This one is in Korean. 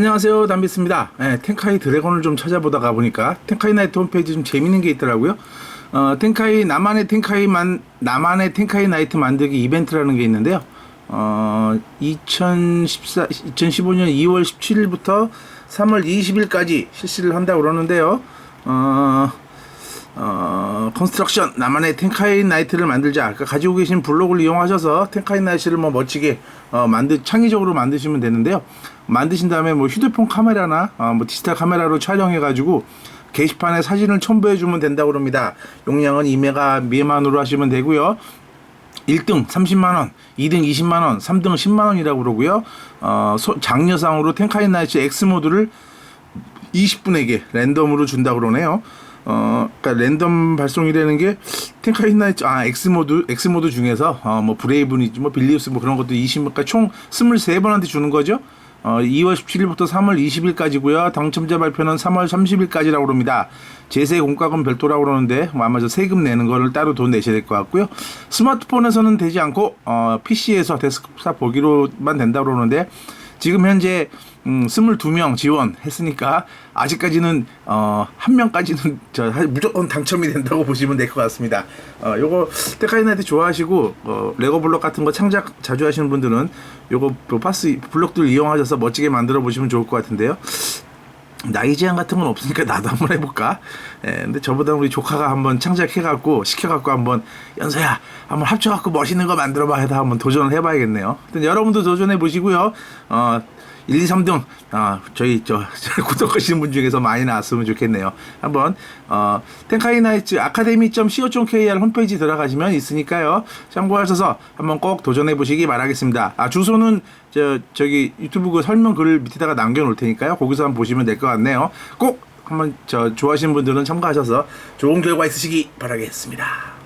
안녕하세요. 담비스입니다. 네, 텐카이 드래곤을 좀 찾아보다가 보니까 텐카이 나이트 홈페이지 좀 재밌는 게 있더라고요. 어, 텐카이 나만의 텐카이만 나만의 텐카이 나이트 만들기 이벤트라는 게 있는데요. 어, 2014 2015년 2월 17일부터 3월 20일까지 실시를 한다고 그러는데요. 어, 어, 컨스트럭션 나만의 텐카이 나이트를 만들자. 그러니까 가지고 계신 블록을 이용하셔서 텐카이 나이트를 뭐 멋지게 어, 만드 창의적으로 만드시면 되는데요. 만드신 다음에 뭐 휴대폰 카메라나 어, 뭐 디지털 카메라로 촬영해 가지고 게시판에 사진을 첨부해 주면 된다고 그럽니다. 용량은 2메가 미만으로 하시면 되고요. 1등 30만 원, 2등 20만 원, 3등 10만 원이라고 그러고요. 어, 소- 장려상으로 텐카이 나이트 X 모드를 20분에게 랜덤으로 준다 그러네요. 어, 그러니까 랜덤 발송이라는 게 텐카이 나이트 아 X 모드 X 모드 중에서 어, 뭐 브레이브니지 뭐 빌리우스 뭐 그런 것도 20, 그러니까 총 23번한테 주는 거죠. 어, 2월 17일부터 3월 20일까지고요. 당첨자 발표는 3월 30일까지라고 그럽니다. 제세 공과금 별도라고 그러는데 뭐 아마 저 세금 내는 거를 따로 돈 내셔야 될 것 같고요. 스마트폰에서는 되지 않고 어, PC에서 데스크탑 보기로만 된다고 그러는데 지금 현재 음, 22명 지원했으니까 아직까지는 어, 한 명까지는 저 하- 무조건 당첨이 된다고 보시면 될 것 같습니다. 어, 요거 테카이나이트 좋아하시고 어, 레고 블록 같은 거 창작 자주 하시는 분들은 요거 그 파스 블록들 이용하셔서 멋지게 만들어 보시면 좋을 것 같은데요. 나이 제한 같은 건 없으니까 나도 한번 해볼까? 예, 근데 저보다 우리 조카가 한번 창작해갖고 시켜갖고 한번 연서야 한번 합쳐갖고 멋있는 거 만들어봐 해서 한번 도전을 해봐야겠네요. 여러분도 도전해 보시고요. 어, 1, 2, 3등 아, 저희 저, 저 구독하시는 분 중에서 많이 나왔으면 좋겠네요. 한번 어, 텐카이나이츠 아카데미.co.kr 홈페이지 들어가시면 있으니까요. 참고하셔서 한번 꼭 도전해 보시기 바라겠습니다. 아 주소는 저 저기 유튜브 그 설명 글 밑에다가 남겨놓을 테니까요. 거기서 한번 보시면 될 것 같네요. 꼭 한번 저 좋아하시는 분들은 참가하셔서 좋은 결과 있으시기 바라겠습니다.